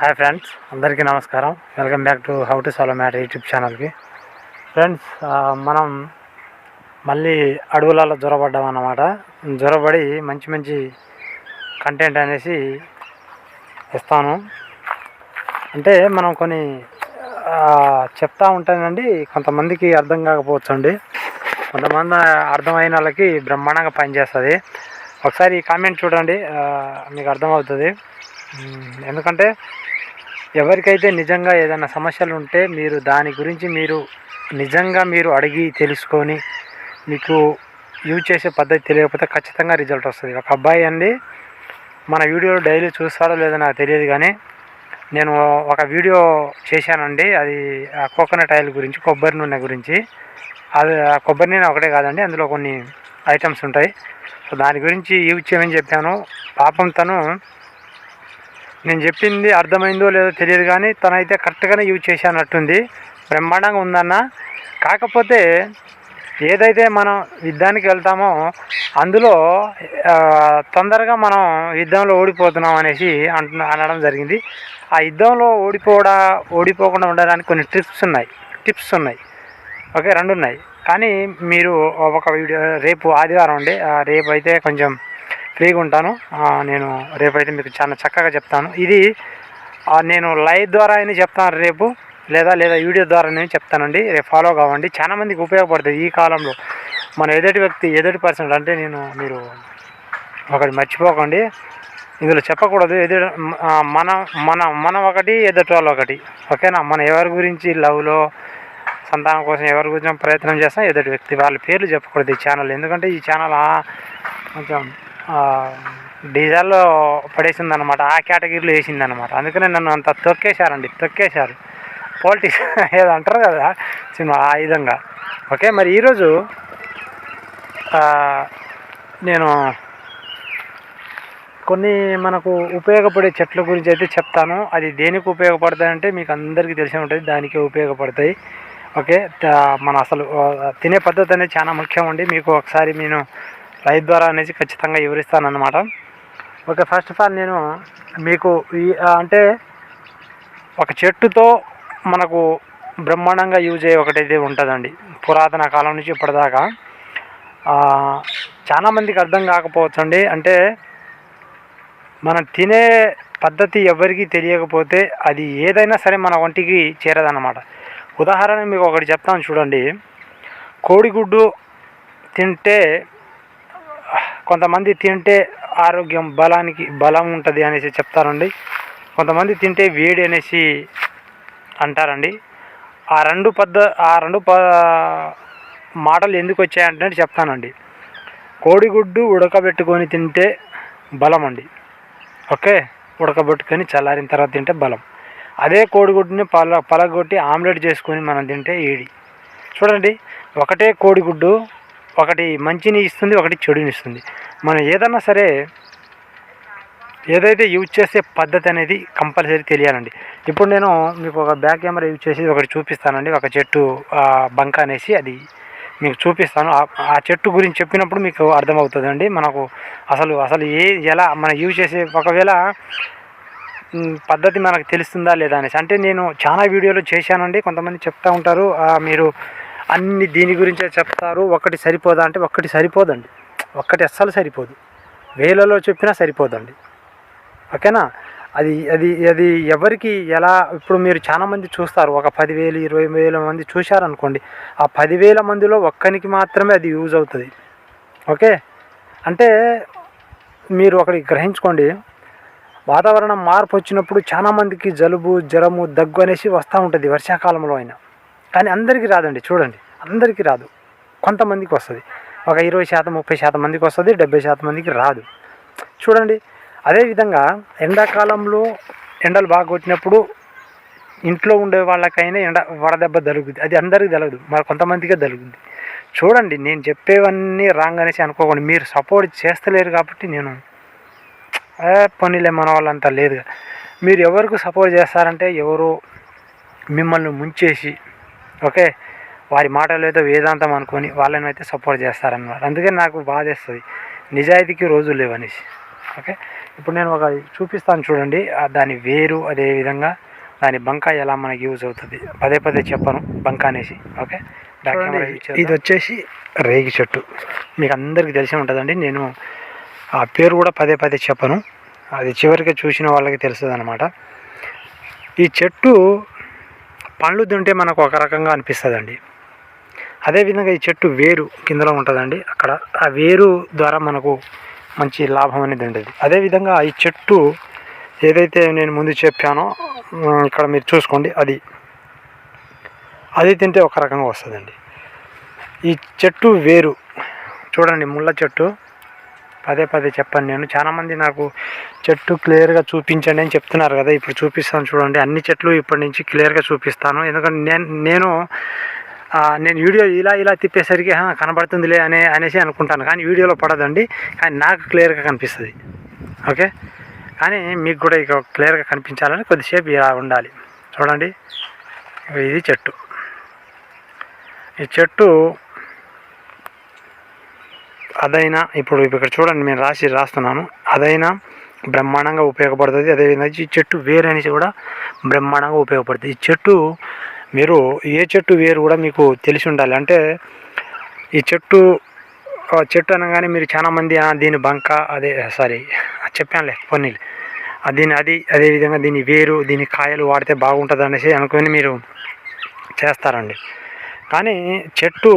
Hi friends అందరికీ నమస్కారం. Welcome back to how to solve matter YouTube ఛానల్కి friends మనం మళ్ళీ అడవులలో జ్వరపడ్డాం అన్నమాట. జ్వరపడి మంచి మంచి కంటెంట్ అనేసి ఇస్తాను. అంటే మనం కొన్ని చెప్తూ చెప్తా ఉంటానండి కొంతమందికి అర్థం కాకపోవచ్చు అండి కొంతమంది అర్థమైన వాళ్ళకి బ్రహ్మాండంగా పనిచేస్తుంది ఒకసారి ఈ కామెంట్ చూడండి మీకు అర్థమవుతుంది. ఎందుకంటే ఎవరికైతే నిజంగా ఏదైనా సమస్యలు ఉంటే మీరు దాని గురించి మీరు నిజంగా మీరు అడిగి తెలుసుకొని మీకు యూజ్ చేసే పద్ధతి తెలియకపోతే ఖచ్చితంగా రిజల్ట్ వస్తుంది. ఒక అబ్బాయి అండి మన వీడియోలు డైలీ చూస్తారో లేదో నాకు తెలియదు కానీ నేను ఒక వీడియో చేశానండి. అది ఆ కోకోనట్ ఆయిల్ గురించి కొబ్బరి నూనె గురించి. అది ఆ కొబ్బరి నూనె ఒకటే కాదండి అందులో కొన్ని ఐటమ్స్ ఉంటాయి. సో దాని గురించి యూజ్ చేయమని చెప్పాను. పాపం తను నేను చెప్పింది అర్థమైందో లేదో తెలియదు కానీ తనైతే కరెక్ట్గానే యూజ్ చేశానట్టుంది. బ్రహ్మాండంగా ఉందన్న. కాకపోతే ఏదైతే మనం యుద్ధానికి వెళ్తామో అందులో తొందరగా మనం యుద్ధంలో ఓడిపోతున్నాం అనేసి అంటున్న అనడం జరిగింది. ఆ యుద్ధంలో ఓడిపోడా ఓడిపోకుండా ఉండడానికి కొన్ని ట్రిప్స్ ఉన్నాయి. టిప్స్ ఉన్నాయి. ఓకే రెండు ఉన్నాయి కానీ మీరు ఒక వీడియో రేపు ఆదివారం అండి. ఆ, రేపు అయితే కొంచెం ఫ్రీగా ఉంటాను. నేను రేపైతే మీకు చాలా చక్కగా చెప్తాను. ఇది నేను లైవ్ ద్వారా అయినా చెప్తాను రేపు లేదా లేదా వీడియో ద్వారా నేను చెప్తానండి. రేపు ఫాలో కావండి. చాలా మందికి ఉపయోగపడుతుంది ఈ కాలంలో. మన ఎదుటి వ్యక్తి ఎదుటి పర్సన్ అంటే నేను మీరు ఒకటి మర్చిపోకండి. ఇందులో చెప్పకూడదు. ఎదురు మన మన మనం ఒకటి ఎదుటి వాళ్ళు ఒకటి. ఓకేనా? మనం ఎవరి గురించి లవ్లో సంతానం కోసం ఎవరి గురించి ప్రయత్నం చేస్తాం ఎదుటి వ్యక్తి వాళ్ళ పేర్లు చెప్పకూడదు ఈ ఛానల్ ఎందుకంటే ఈ ఛానల్ కొంచెం డీజల్లో పడేసింది అనమాట ఆ కేటగిరీలో వేసింది అనమాట అందుకనే నన్ను అంత తొక్కేశారండి తొక్కేశారు. పాలిటిక్స్ ఏదో అంటారు కదా సినిమా ఆ విధంగా. ఓకే మరి ఈరోజు నేను కొన్ని మనకు ఉపయోగపడే చెట్ల గురించి అయితే చెప్తాను. అది దేనికి ఉపయోగపడతాయంటే మీకు అందరికీ తెలిసి ఉంటుంది దానికే ఉపయోగపడతాయి. ఓకే మన అసలు తినే పద్ధతి అనేది చాలా ముఖ్యం అండి. మీకు ఒకసారి నేను రైతు ద్వారా అనేసి ఖచ్చితంగా వివరిస్తానన్నమాట. ఓకే ఫస్ట్ ఆఫ్ ఆల్ నేను మీకు ఈ అంటే ఒక చెట్టుతో మనకు బ్రహ్మాండంగా యూజ్ అయ్యే ఒకటైతే ఉంటుందండి. పురాతన కాలం నుంచి ఇప్పటిదాకా. చాలామందికి అర్థం కాకపోవచ్చు అర్థం కాకపోవచ్చండి. అంటే మనం తినే పద్ధతి ఎవరికి తెలియకపోతే అది ఏదైనా సరే మన ఒంటికి చేరదన్నమాట. ఉదాహరణ మీకు ఒకటి చెప్తాను చూడండి. కోడిగుడ్డు తింటే కొంతమంది తింటే ఆరోగ్యం బలానికి బలం ఉంటుంది అనేసి చెప్తారండి. కొంతమంది తింటే వేడి అనేసి అంటారండి. ఆ రెండు పద్ధ ఆ రెండు ప మాటలు ఎందుకు వచ్చాయంటే చెప్తానండి. కోడిగుడ్డు ఉడకబెట్టుకొని తింటే బలం అండి ఓకే? ఉడకబెట్టుకొని చల్లారిన తర్వాత తింటే బలం. అదే కోడిగుడ్డుని పల పలగొట్టి ఆమ్లెట్ చేసుకొని మనం తింటే ఏడి. చూడండి ఒకటే కోడిగుడ్డు ఒకటి మంచిని ఇస్తుంది ఒకటి చెడుని ఇస్తుంది. మనం ఏదన్నా సరే ఏదైతే యూజ్ చేసే పద్ధతి అనేది కంపల్సరీ తెలియాలండి. ఇప్పుడు నేను మీకు ఒక బ్యాక్ కెమెరా యూజ్ చేసి ఒకటి చూపిస్తానండి. ఒక చెట్టు ఆ, బంక అనేసి అది మీకు చూపిస్తాను. ఆ- చెట్టు గురించి చెప్పినప్పుడు మీకు అర్థమవుతుందండి. మనకు అసలు అసలు ఏ ఎలా మనం యూజ్ చేసే ఒకవేళ పద్ధతి మనకు తెలుస్తుందా లేదా అనేసి. అంటే నేను చాలా వీడియోలు చేశానండి. కొంతమంది చెప్తా ఉంటారు. మీరు అన్ని దీని గురించే చెప్తారు. ఒకటి సరిపోదా అంటే ఒక్కటి సరిపోదండి. ఒక్కటి అస్సలు సరిపోదు. వేలలో చెప్పినా సరిపోదండి. ఓకేనా? అది అది అది ఎవరికి ఎలా ఇప్పుడు మీరు చాలామంది చూస్తారు. ఒక పదివేలు ఇరవై వేల మంది చూశారనుకోండి. ఆ పదివేల మందిలో ఒక్కనికి మాత్రమే అది యూజ్ అవుతుంది. ఓకే? అంటే మీరు ఒకటి గ్రహించుకోండి. వాతావరణం మార్పు వచ్చినప్పుడు చాలా మందికి జలుబు జ్వరము దగ్గు అనేసి వస్తూ ఉంటుంది వర్షాకాలంలో అయినా. కానీ అందరికీ రాదండి. చూడండి. అందరికీ రాదు. కొంతమందికి వస్తుంది. ఒక ఇరవై శాతం ముప్పై శాతం మందికి వస్తుంది డెబ్బై శాతం మందికి రాదు. చూడండి అదేవిధంగా ఎండాకాలంలో ఎండలు బాగా కొట్టినప్పుడు ఇంట్లో ఉండే వాళ్ళకైనా ఎండ వడదెబ్బ తలుగుద్ది అది అందరికీ తలగదు మరి కొంతమందికే తలుగుద్ది చూడండి నేను చెప్పేవన్నీ రాంగ్ అనేసి అనుకోకండి. మీరు సపోర్ట్ చేస్తలేరు కాబట్టి నేను పనిలే మన వాళ్ళంతా లేదు మీరు ఎవరికి సపోర్ట్ చేస్తారంటే ఎవరు మిమ్మల్ని ముంచేసి ఓకే? వారి మాటలు అయితే వేదాంతం అనుకొని వాళ్ళని అయితే సపోర్ట్ చేస్తారన్నమాట. అందుకే నాకు బాధేస్తుంది నిజాయితీకి రోజులు లేవనేసి ఓకే? ఇప్పుడు నేను ఒక చూపిస్తాను చూడండి. దాని వేరు అదే విధంగా దాని బంక ఎలా మనకి యూజ్ అవుతుంది. పదే పదే చెప్పను బంక అనేసి. ఓకే. ఇది వచ్చేసి రేగి చెట్టు. మీకు అందరికీ తెలిసి ఉంటుందండి. నేను ఆ పేరు కూడా పదే పదే చెప్పను. అది చివరికి చూసిన వాళ్ళకి తెలుస్తుంది అనమాట ఈ చెట్టు పండ్లు తింటే మనకు ఒక రకంగా అనిపిస్తుందండి. అదేవిధంగా ఈ చెట్టు వేరు కిందలో ఉంటుందండి. అక్కడ ఆ వేరు ద్వారా మనకు మంచి లాభం అనేది ఉండేది అదేవిధంగా ఈ చెట్టు ఏదైతే నేను ముందు చెప్పానో ఇక్కడ మీరు చూసుకోండి అది అది తింటే ఒక రకంగా వస్తుందండి. ఈ చెట్టు వేరు చూడండి ముళ్ళ చెట్టు. పదే పదే చెప్పాను నేను. చాలామంది నాకు చెట్టు క్లియర్గా చూపించండి అని చెప్తున్నారు కదా ఇప్పుడు చూపిస్తాను చూడండి. అన్ని చెట్లు ఇప్పటి నుంచి క్లియర్గా చూపిస్తాను. ఎందుకంటే నేను నేను నేను వీడియో ఇలా ఇలా తిప్పేసరికి కనబడుతుందిలే అనే అనేసి అనుకుంటాను. కానీ వీడియోలో పడదండి. కానీ నాకు క్లియర్గా కనిపిస్తుంది. ఓకే? కానీ మీకు కూడా ఇక క్లియర్గా కనిపించాలని కొద్దిసేపు ఇలా ఉండాలి. చూడండి. ఇది చెట్టు. ఈ చెట్టు అదైనా ఇప్పుడు ఇప్పుడు ఇక్కడ చూడండి నేను రాసి రాస్తున్నాను. అదైనా బ్రహ్మాండంగా ఉపయోగపడుతుంది. అదేవిధంగా ఈ చెట్టు వేరు అనేసి కూడా బ్రహ్మాండంగా ఉపయోగపడుతుంది. ఈ చెట్టు మీరు ఏ చెట్టు వేరు కూడా మీకు తెలిసి ఉండాలి. అంటే ఈ చెట్టు చెట్టు అనగానే మీరు చాలా మంది దీని బంక అదే సారీ చెప్పానులే పొన్నీలు దీని అది అదేవిధంగా దీని వేరు దీని కాయలు వాడితే బాగుంటుంది అనేసి అనుకుని మీరు చేస్తారండి. కానీ చెట్టు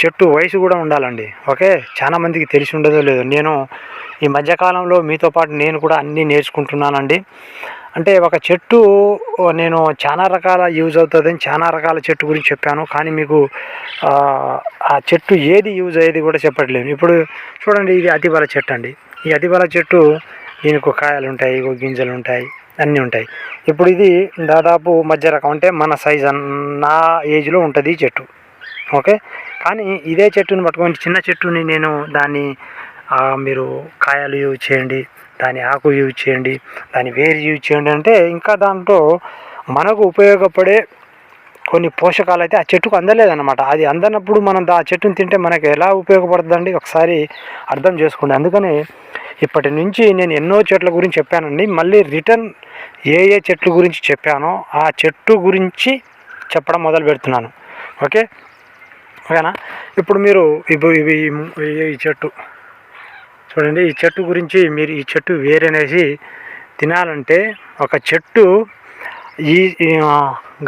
చెట్టు వయసు కూడా ఉండాలండి. ఓకే? చాలా మందికి తెలిసి ఉండదో లేదో. నేను ఈ మధ్యకాలంలో మీతో పాటు నేను కూడా అన్నీ నేర్చుకుంటున్నానండి. అంటే ఒక చెట్టు నేను చాలా రకాల యూజ్ అవుతుందని చాలా రకాల చెట్టు గురించి చెప్పాను. కానీ మీకు ఆ, చెట్టు ఏది యూజ్ అయ్యేది కూడా చెప్పట్లేదు. ఇప్పుడు చూడండి ఇది అతిబల చెట్టు అండి ఈ అతిబల చెట్టు దీనికి ఒక కాయలు ఉంటాయి గింజలు ఉంటాయి అన్నీ ఉంటాయి. ఇప్పుడు ఇది దాదాపు మధ్య రకం అంటే మన సైజ్ నా ఏజ్లో ఉంటుంది ఈ చెట్టు. ఓకే? కానీ ఇదే చెట్టుని పట్టుకొని చిన్న చెట్టుని నేను దాన్ని మీరు కాయలు యూజ్ చేయండి. దాని ఆకు యూజ్ చేయండి దాని వేరు యూజ్ చేయండి అంటే ఇంకా దాంట్లో మనకు ఉపయోగపడే కొన్ని పోషకాలు అయితే ఆ చెట్టుకు అందలేదన్నమాట. అది అందనప్పుడు మనం దా- ఆ చెట్టుని తింటే మనకు ఎలా ఉపయోగపడుతుందండి ఒకసారి అర్థం చేసుకోండి అందుకని ఇప్పటి నుంచి నేను ఎన్నో చెట్ల గురించి చెప్పానండి. మళ్ళీ రిటర్న్ ఏ ఏ చెట్ల గురించి చెప్పానో ఆ చెట్టు గురించి చెప్పడం మొదలు పెడుతున్నాను. ఓకే? ఓకేనా? ఇప్పుడు మీరు ఇవి ఈ చెట్టు చూడండి ఈ చెట్టు గురించి మీరు ఈ చెట్టు వేరనేసి తినాలంటే ఒక చెట్టు ఈ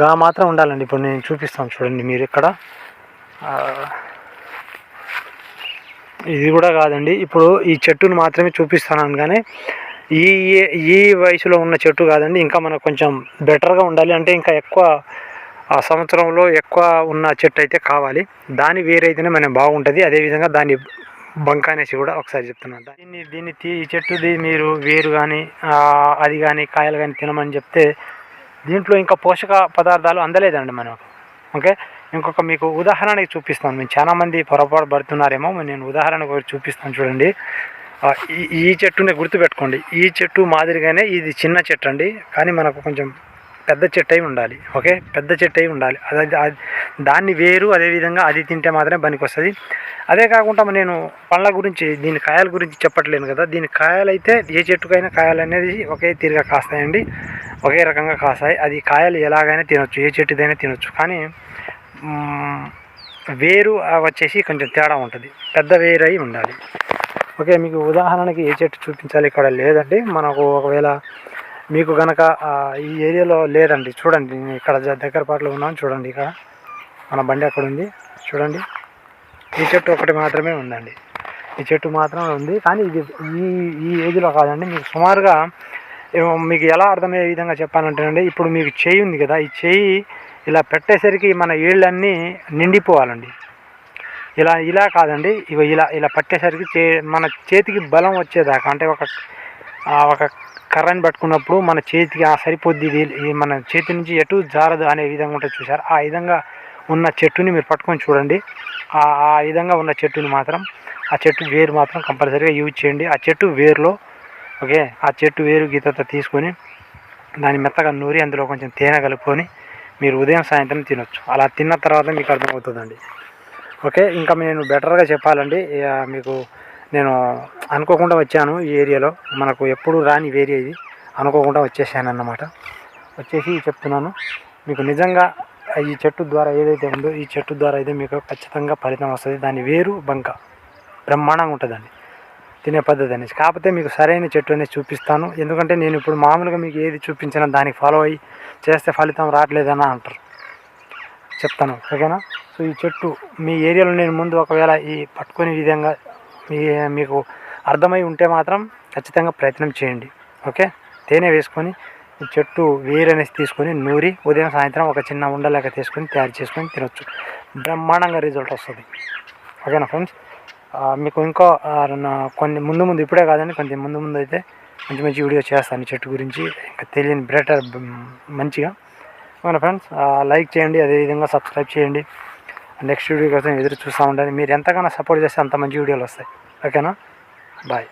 గా మాత్రం ఉండాలండి. ఇప్పుడు నేను చూపిస్తాను చూడండి మీరు ఇక్కడ. ఇది కూడా కాదండి. ఇప్పుడు ఈ చెట్టును మాత్రమే చూపిస్తాను కానీ ఈ ఈ- ఈ వయసులో ఉన్న చెట్టు కాదండి. ఇంకా మనకు కొంచెం బెటర్గా ఉండాలి. అంటే ఇంకా ఎక్కువ ఆ సంవత్సరంలో ఎక్కువ ఉన్న చెట్టు అయితే కావాలి. దాని వేరైతేనే మనం బాగుంటుంది. అదేవిధంగా దాని బంక అనేసి కూడా ఒకసారి చెప్తున్నాను దీన్ని దీన్ని తీ ఈ చెట్టుది మీరు వేరు కానీ అది కానీ కాయలు కానీ తినమని చెప్తే దీంట్లో ఇంకా పోషక పదార్థాలు అందలేదండి మనకు. ఓకే? ఇంకొక మీకు ఉదాహరణకి చూపిస్తాను. మేము చాలామంది పొరపాటు పడుతున్నారేమో నేను ఉదాహరణకు ఒకటి చూపిస్తాను చూడండి. ఈ ఈ చెట్టుని గుర్తుపెట్టుకోండి. ఈ చెట్టు మాదిరిగానే ఇది చిన్న చెట్టు అండి. కానీ మనకు కొంచెం పెద్ద చెట్టు అయి ఉండాలి ఓకే? పెద్ద చెట్టు అయి ఉండాలి. అది దాన్ని వేరు అదేవిధంగా అది తింటే మాత్రమే పనికి వస్తుంది. అదే కాకుండా నేను పళ్ళ గురించి దీని కాయల గురించి చెప్పట్లేను కదా. దీని కాయలు అయితే ఏ చెట్టుకైనా కాయలు అనేది ఒకే తీరుగా కాస్తాయండి. ఒకే రకంగా కాస్తాయి. అది కాయలు ఎలాగైనా తినొచ్చు ఏ చెట్టుదైనా తినొచ్చు. కానీ వేరు వచ్చేసి కొంచెం తేడా ఉంటుంది. పెద్ద వేరు అయి ఉండాలి. ఓకే మీకు ఉదాహరణకి ఏ చెట్టు చూపించాలి ఇక్కడ లేదండి మనకు ఒకవేళ మీకు కనుక ఈ ఏరియాలో లేదండి. చూడండి నేను ఇక్కడ దగ్గర పాటలో ఉన్నాను. చూడండి ఇక్కడ. మన బండి అక్కడ ఉంది. చూడండి. ఈ చెట్టు ఒకటి మాత్రమే ఉందండి. ఈ చెట్టు మాత్రమే ఉంది. కానీ ఇది ఈ ఈ ఏజ్లో కాదండి. మీకు సుమారుగా ఏమో మీకు ఎలా అర్థమయ్యే విధంగా చెప్పాలంటేనండి ఇప్పుడు మీకు చేయి ఉంది కదా. ఈ చేయి ఇలా పెట్టేసరికి మన ఏళ్ళన్నీ నిండిపోవాలండి. ఇలా ఇలా కాదండి. ఇవి ఇలా ఇలా పట్టేసరికి చే మన చేతికి బలం వచ్చేదాకా అంటే ఒక ఒక కర్రని పట్టుకున్నప్పుడు మన చేతికి ఆ సరిపోద్ది ఇది మన చేతి నుంచి ఎటు జారదు అనే విధంగా ఉంటుంది చూసారు ఆ విధంగా ఉన్న చెట్టుని మీరు పట్టుకొని చూడండి. ఆ విధంగా ఉన్న చెట్టుని మాత్రం ఆ చెట్టు వేరు మాత్రం కంపల్సరీగా యూజ్ చేయండి. ఆ చెట్టు వేరులో ఓకే ఆ చెట్టు వేరు గీతతో తీసుకొని దాన్ని మెత్తగా నూరి అందులో కొంచెం తేనె కలుపుకొని మీరు ఉదయం సాయంత్రం తినొచ్చు. అలా తిన్న తర్వాత మీకు అర్థమవుతుందండి. ఓకే ఇంకా నేను బెటర్గా చెప్పాలండి. ఇక మీకు నేను అనుకోకుండా వచ్చాను ఈ ఏరియాలో. మనకు ఎప్పుడు రాని ఏరియా ఇది. అనుకోకుండా వచ్చేసాను అన్నమాట వచ్చేసి చెప్తున్నాను. మీకు నిజంగా ఈ చెట్టు ద్వారా ఏదైతే ఉందో ఈ చెట్టు ద్వారా అయితే మీకు ఖచ్చితంగా ఫలితం వస్తుంది. దాని వేరు బంక. బ్రహ్మాండంగా ఉంటుందండి తినే పద్ధతి అనేసి కాకపోతే మీకు సరైన చెట్టు అనేది చూపిస్తాను. ఎందుకంటే నేను ఇప్పుడు మామూలుగా మీకు ఏది చూపించినా దానికి ఫాలో అయ్యి చేస్తే ఫలితం రావట్లేదని అంటారు. చెప్తాను. ఓకేనా? సో ఈ చెట్టు మీ ఏరియాలో నేను ముందు ఒకవేళ ఈ పట్టుకునే విధంగా మీ మీకు అర్థమై ఉంటే మాత్రం ఖచ్చితంగా ప్రయత్నం చేయండి. ఓకే? తేనె వేసుకొని చెట్టు వేరనేసి తీసుకొని నూరి ఉదయం సాయంత్రం ఒక చిన్న ఉండలేక తీసుకొని తయారు చేసుకొని తినొచ్చు. బ్రహ్మాండంగా రిజల్ట్ వస్తుంది. ఓకేనా ఫ్రెండ్స్? మీకు ఇంకో కొన్ని ముందు ముందు ఇప్పుడే కాదండి కొంచెం ముందు ముందు అయితే మంచి మంచి వీడియో చేస్తాను చెట్టు గురించి. ఇంకా తెలియని బ్రెటర్ మంచిగా. ఓకేనా ఫ్రెండ్స్? లైక్ చేయండి అదేవిధంగా సబ్స్క్రైబ్ చేయండి. నెక్స్ట్ వీడియో కోసం ఎదురు చూస్తూ ఉండండి. మీరు ఎంతగానో సపోర్ట్ చేస్తే అంత మంచి వీడియోలు వస్తాయి ఓకేనా బాయ్